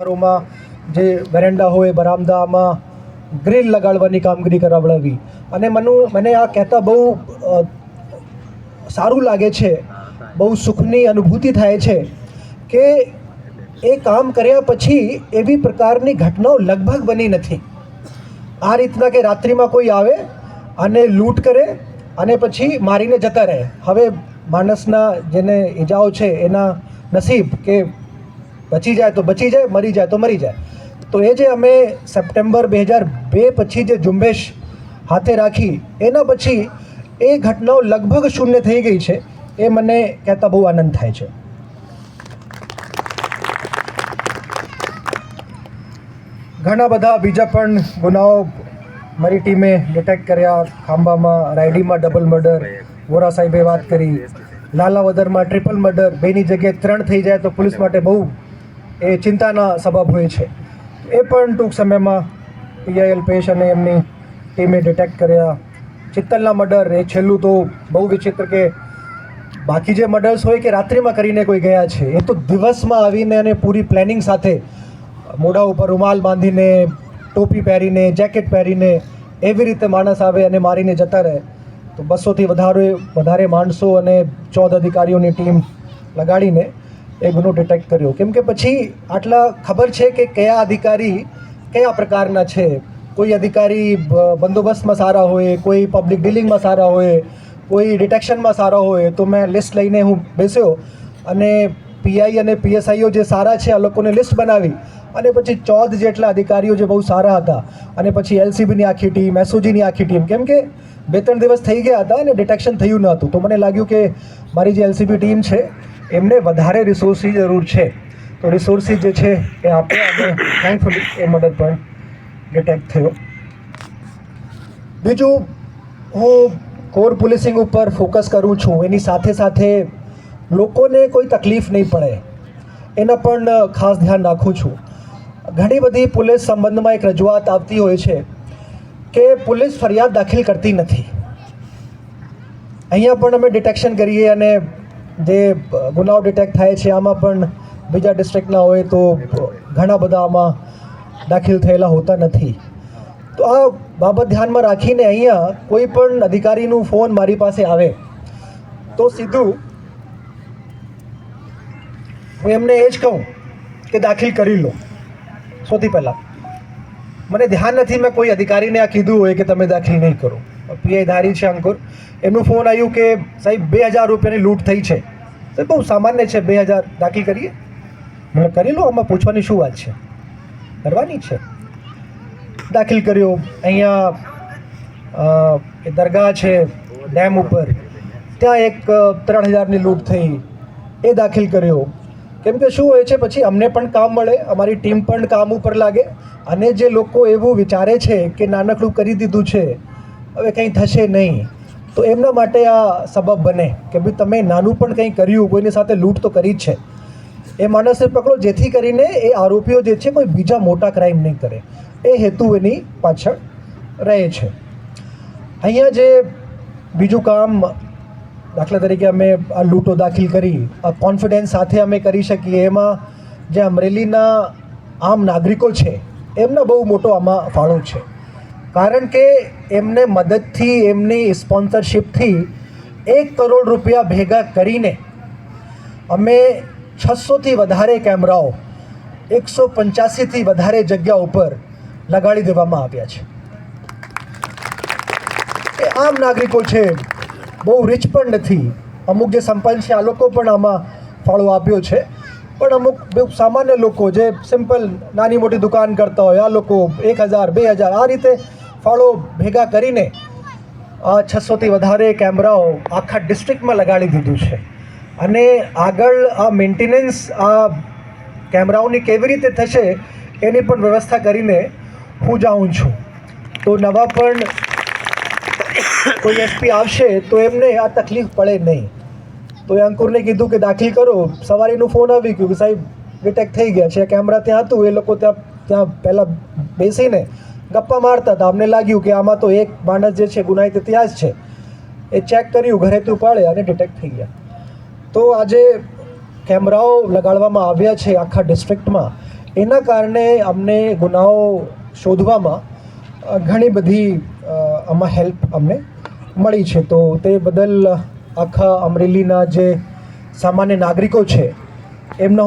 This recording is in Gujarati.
ઘરોમાં જે વેરેન્ડા હોય, બરામદામાં ગ્રીલ લગાડવાની કામગીરી કરાવડાવી અને મનુ, મને આ કહેતા બહુ સારું લાગે છે, બહુ સુખની અનુભૂતિ થાય છે કે એ કામ કર્યા પછી એવી પ્રકારની ઘટનાઓ લગભગ બની નથી. આ રીતના કે રાત્રિમાં કોઈ આવે અને લૂંટ કરે અને પછી મારીને જતા રહે. હવે માણસના જેને ઈજાઓ છે, એના નસીબ કે બચી જાય તો બચી જાય, મરી જાય તો મરી જાય. તો એ જે અમે સપ્ટેમ્બર બે હજાર બે પછી જે ઝુંબેશ હાથે રાખી, એના પછી એ ઘટનાઓ લગભગ શૂન્ય થઈ ગઈ છે. એ મને કહેતા બહુ આનંદ થાય છે. ઘણા બધા બીજા પણ ગુનાઓ મારી ટીમે ડિટેક્ટ કર્યા. ખાંભામાં, રાયડીમાં ડબલ મર્ડર વોરા સાહેબે વાત કરી. લાલાવદરમાં ટ્રિપલ મર્ડર બેની જગ્યાએ ત્રણ થઈ જાય તો પોલીસ માટે બહુ એ ચિંતાના સબબ હોય છે. એ પણ ટૂંક સમયમાં પીઆઈએલ પેશ અને એમની ટીમે ડિટેક્ટ કર્યા. ચિત્તલના મર્ડર એ છેલ્લું તો બહુ વિચિત્ર કે બાકી જે મર્ડર્સ હોય કે રાત્રિમાં કરીને કોઈ ગયા છે, એ તો દિવસમાં આવીને અને પૂરી પ્લાનિંગ સાથે મોઢા ઉપર રૂમાલ બાંધીને, ટોપી પહેરીને જેકેટ પહેરીને એવી રીતે માણસ આવે અને મારીને જતા રહે. તો બસોથી વધારે વધારે માણસો અને ચૌદ અધિકારીઓની ટીમ લગાડીને એ ગુનો ડિટેક્ટ કર્યો. કેમ કે પછી આટલા ખબર છે કે કયા અધિકારી કયા પ્રકારના છે? કોઈ અધિકારી બંદોબસ્તમાં સારા હોય, કોઈ પબ્લિક ડીલિંગમાં સારા હોય, કોઈ ડિટેક્શનમાં સારા હોય, તો મેં લિસ્ટ લઈને હું બેસ્યો અને પીઆઈ અને પીએસઆઈઓ જે સારા છે, આ લોકોને લિસ્ટ બનાવી અને પછી ચૌદ જેટલા અધિકારીઓ જે બહુ સારા હતા અને પછી એલસીબીની આખી ટીમ એસઓજીની આખી ટીમ કેમ કે બે ત્રણ દિવસ થઈ ગયા હતા અને ડિટેક્શન થયું ન હતું. તો મને લાગ્યું કે મારી જે એલસીબી ટીમ છે એમને વધારે રિસોર્સની જરૂર છે. તો રિસોર્સિસ જે છે એ આપણે આપણે થેન્કફુલી એ મદદ પણ ડિટેક્ટ થયો. બીજું, હું કોર પોલીસિંગ ઉપર ફોકસ કરું છું. એની સાથે સાથે લોકોને કોઈ તકલીફ નહીં પડે. એના પણ ખાસ ધ્યાન રાખું છું. ઘણી બધી પોલીસ સંબંધમાં એક રજૂઆત આવતી હોય છે કે પોલીસ ફરિયાદ દાખલ કરતી નથી. અહીંયા પણ અમે ડિટેક્શન કરીએ અને જે ગુનાઓ ડિટેક્ટ થાય છે, આમાં પણ બીજા ડિસ્ટ્રિક્ટના હોય તો ઘણા બધા આમાં દાખલ થયેલા હોતા નથી. તો આ બાબત ધ્યાનમાં રાખીને અહીંયા કોઈ પણ અધિકારીનું ફોન મારી પાસે આવે તો સીધું હું એમને એ જ કહું કે દાખલ કરી લો. સૌથી પહેલાં. મને ધ્યાન નથી, મેં કોઈ અધિકારીને આ કીધું હોય કે તમે દાખલ નહીં કરો. પીઆઈ ધારી છે અંકુર. એમનું ફોન આવ્યું કે સાહેબ, બે હજાર રૂપિયાની લૂંટ થઈ છે. સાહેબ બહુ સામાન્ય છે, બે હજાર દાખલ કરીએ. મને કરી લો, આમાં પૂછવાની શું વાત છે? કરવાની છે. દાખલ કર્યો. અહીંયા એ દરગાહ છે, ડેમ ઉપર. ત્યાં એક ત્રણ હજારની લૂંટ થઈ. એ દાખલ કર્યો. કેમ કે શું હોય છે, પછી અમને પણ કામ મળે, અમારી ટીમ પણ કામ ઉપર લાગે. અને જે લોકો એવું વિચારે છે કે નાનકડું કરી દીધું છે હવે કંઈ થશે નહીં. તો એમના માટે આ સબબ બને કે ભાઈ તમે નાનું પણ કંઈ કર્યું, કોઈની સાથે લૂંટ તો કરી જ છે. એ માણસને પકડો, જેથી કરીને એ આરોપીઓ જે છે કોઈ બીજા મોટા ક્રાઇમ નહીં કરે. એ હેતુ એની પાછળ રહે છે. અહીંયા જે બીજું કામ દાખલા તરીકે અમે આ લૂંટો દાખલ કરી, આ કોન્ફિડન્સ સાથે અમે કરી શકીએ, એમાં જે અમરેલીના આમ નાગરિકો છે, એમનો બહુ મોટો આમાં ફાળો છે. કારણ કે એમને મદદથી, એમની સ્પોન્સરશિપથી એક કરોડ રૂપિયા ભેગા કરીને અમે છસોથી વધારે કેમેરાઓ, એકસો પંચ્યાસીથી વધારે જગ્યા ઉપર લગાડી દેવામાં આવ્યા છે. એ આમ નાગરિકો છે, બહુ રીચ પણ નથી. અમુક જે સંપન્ન છે, આ લોકો પણ આમાં ફાળો આપ્યો છે. પણ અમુક બહુ સામાન્ય લોકો જે સિમ્પલ નાની મોટી દુકાન કરતા હોય, આ લોકો એક હજાર, બે હજાર, આ રીતે ફાળો ભેગા કરીને છસોથી વધારે કેમેરાઓ આખા ડિસ્ટ્રિક્ટમાં લગાડી દીધું છે. અને આગળ આ મેન્ટેનન્સ આ કેમેરાઓની કેવી રીતે થશે એની પણ વ્યવસ્થા કરીને હું જાઉં છું. તો નવા પણ કોઈ એસપી આવશે તો એમને આ તકલીફ પડે નહીં. તો એ અંકુરને કીધું કે દાખલ કરો. સવારીનું ફોન આવી ગયું કે સાહેબ ડિટેક્ટ થઈ ગયા છે. કેમેરા ત્યાં હતું, એ લોકો ત્યાં ત્યાં પહેલાં બેસીને ગપ્પા મારતા હતા. અમને લાગ્યું કે આમાં તો એક માણસ જે છે ગુનાહિત ઇતિહાસ છે. એ ચેક કર્યું ઘરેથી ઉપાડે અને ડિટેક્ટ થઈ ગયા. તો આજે કેમેરાઓ લગાડવામાં આવ્યા છે આખા ડિસ્ટ્રિક્ટમાં એના કારણે અમને ગુનાઓ શોધવામાં ઘણી બધી આમાં હેલ્પ અમને મળી છે. તો તે બદલ આખા અમરેલીના જે સામાન્ય નાગરિકો છે, એમનો